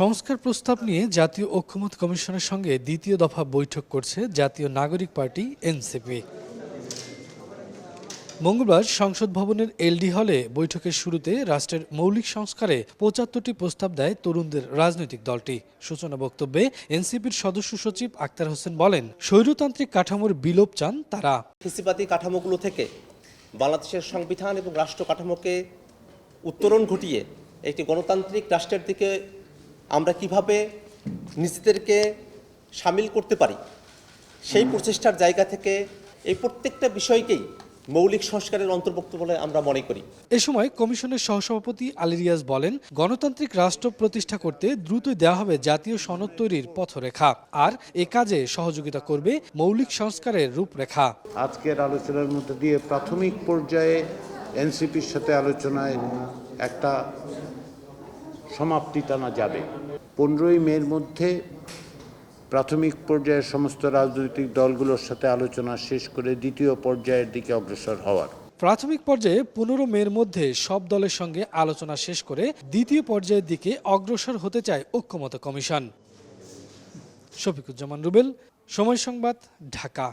সংস্কার প্রস্তাব নিয়ে জাতীয় ঐক্যমত কমিশনের সঙ্গে দ্বিতীয় দফা বৈঠক করছে জাতীয় নাগরিক পার্টি, এনসিপি। মঙ্গলবার সংসদ ভবনের এলডি হলে বৈঠকের শুরুতে রাষ্ট্রের মৌলিক সংস্কারে পঁচাত্তরটি প্রস্তাব দেয় তরুণদের রাজনৈতিক দলটি। সূচনা বক্তব্যে এনসিপির সদস্য সচিব আক্তার হোসেন বলেন, স্বৈরতান্ত্রিক কাঠামোর বিলোপ চান তারা। ফিসিবাদী কাঠামোগুলো থেকে বাংলাদেশের সংবিধান এবং রাষ্ট্র কাঠামোকে উত্তরণ ঘটিয়ে একটি গণতান্ত্রিক রাষ্ট্রের দিকে আমরা কীভাবে নিজেদেরকে সামিল করতে পারি? সেই প্রচেষ্টার জায়গা থেকে এই প্রত্যেকটা বিষয়কেই মৌলিক সংস্কারের অন্তর্ভুক্ত বলে আমরা মনে করি। এ সময় কমিশনের সহসভাপতি আলী রিয়াজ বলেন গণতান্ত্রিক রাষ্ট্র প্রতিষ্ঠা করতে দ্রুতই দেওয়া হবে জাতীয় সনদ তৈরির পথরেখা আর এ কাজে সহযোগিতা করবে মৌলিক সংস্কারের রূপরেখা। আজকের আলোচনার মধ্যে দিয়ে প্রাথমিক পর্যায়ে এনসিপির সাথে আলোচনায় একটা সমাপ্তি টানা যাবে। পনেরোই মের মধ্যে প্রাথমিক পর্যায়ে সমস্ত রাজনৈতিক দলগুলোর সাথে আলোচনা শেষ করে দ্বিতীয় পর্যায়ের দিকে অগ্রসর হওয়ার। প্রাথমিক পর্যায়ে পনেরো মের মধ্যে সব দলের সঙ্গে আলোচনা শেষ করে দ্বিতীয় পর্যায়ের দিকে অগ্রসর হতে চায় ঐক্যমত কমিশন। শফিকুজ্জামান রুবেল, সময় সংবাদ, ঢাকা।